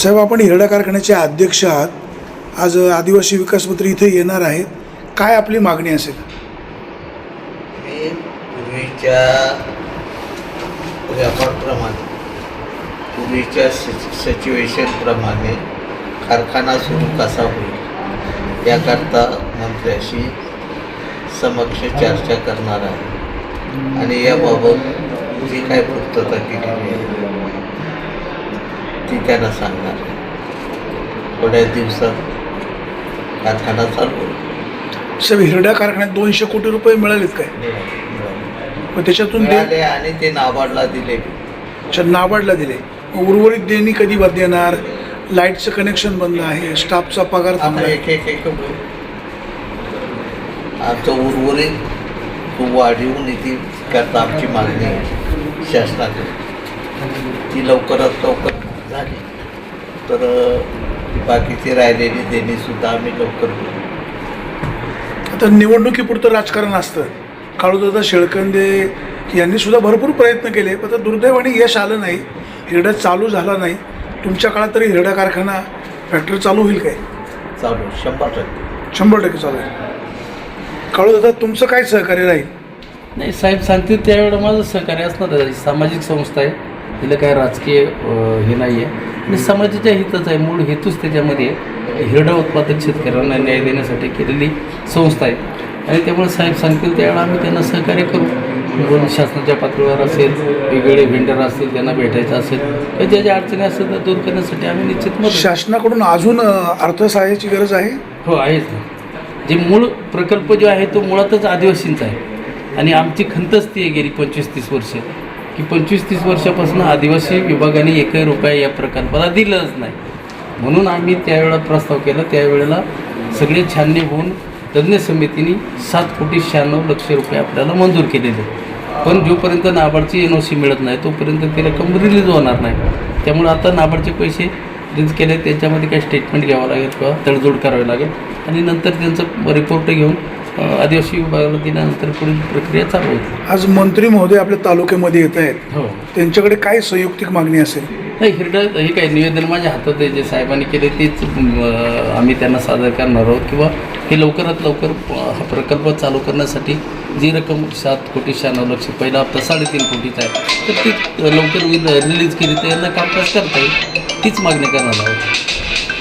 साहेब आपण हिरडा कारखान्याचे अध्यक्ष आहात. आज आदिवासी विकास मंत्री इथे येणार आहेत. काय आपली मागणी असेल? मी पूर्वीच्या रेकॉर्डप्रमाणे पूर्वीच्या सिच्युएशनप्रमाणे कारखाना सुरू कसा होईल याकरता मंत्र्याशी समक्ष चर्चा करणार आहे. आणि याबाबत जी काय पूर्तता केलेली आहे ती त्यांना सांगणार थोड्या दिवसात कारखाना चालू होईल साहेब हिरडा कारखान्यात दोनशे कोटी रुपये मिळालेत काय? मग त्याच्यातून मिळाले आणि ते नाबार्डला दिले. अच्छा, नाबार्डला दिले. उर्वरित देणी कधी बंद देणार लाईटचं कनेक्शन बंद आहे स्टाफचा पगार आता थांबलाय एक एक एक. आमचं उर्वरित वाढीव निधी करता आमची मागणी शासनाकडे. ती लवकरात लवकर झाली. तर बाकीची राहिलेली देणीसुद्धा आम्ही लवकर करू. आता निवडणुकीपुरतं राजकारण असतं. काळूदादा शेळकंदे यांनी सुद्धा भरपूर प्रयत्न केले पण आता दुर्दैवाने यश आलं नाही. हिरडा चालू झाला नाही. तुमच्या काळात तरी हिरडा कारखाना फॅक्टरी चालू होईल काय? चालू शंभर टक्के. शंभर टक्के चालू आहे काळूदादा तुमचं काय सहकार्य राहील? नाही साहेब सांगतील त्यावेळेला माझं सहकार्य असणार सामाजिक संस्था आहे. तिला काय राजकीय हे नाही आहे आणि समाजाच्या हितच आहे. मूळ हेतूच त्याच्यामध्ये. हिरडा उत्पादक शेतकऱ्यांना न्याय देण्यासाठी केलेली संस्था आहे. आणि त्यामुळे साहेब सांगतील त्यावेळेला आम्ही त्यांना सहकार्य करू. कोण शासनाच्या पातळीवर असेल वेगवेगळे व्हेंडर असतील त्यांना भेटायचं असेल तर ज्या ज्या अडचणी असेल त्या दूर करण्यासाठी आम्ही निश्चित मदत शासनाकडून अजून अर्थसहाय्याची गरज आहे? हो आहेच ना. जे मूळ प्रकल्प जो आहे तो मुळातच आदिवासींचा आहे. आणि आमची खंतच ती आहे गेली पंचवीस तीस वर्ष. की पंचवीस तीस वर्षापासून आदिवासी विभागाने एकही रुपया या प्रकल्पाला दिलंच नाही. म्हणून आम्ही त्यावेळेला प्रस्ताव केला. त्यावेळेला सगळे छाननी होऊन तज्ज्ञ समितीने सात कोटी शहाण्णव लक्ष रुपये आपल्याला मंजूर केलेले. पण जोपर्यंत नाबार्डची एन ओ सी मिळत नाही तोपर्यंत ती रक्कम रिलीज होणार नाही. त्यामुळे आता नाबार्डचे पैसे रिलीज केले त्याच्यामध्ये काही स्टेटमेंट घ्यावं लागेल किंवा तडजोड करावी लागेल. आणि नंतर त्यांचं रिपोर्ट घेऊन आदिवासी विभागाला दिल्यानंतर पुढील प्रक्रिया चालू होती. आज मंत्री महोदय आपल्या तालुक्यामध्ये येत आहेत. हो. त्यांच्याकडे काय संयुक्तिक मागणी असेल? नाही हिरडा हे काय निवेदन माझ्या हातात आहे. जे साहेबांनी केले तेच आम्ही त्यांना सादर करणार आहोत. किंवा हे लवकरात लवकर हा प्रकल्प चालू करण्यासाठी जी रक्कम सात कोटी शहाण्णव लक्ष पहिला हप्ता साडेतीन कोटीचा आहे तर ती लवकर रिलीज केली तर यांना कामकाज करता येईल. तीच मागणी करणार आहोत.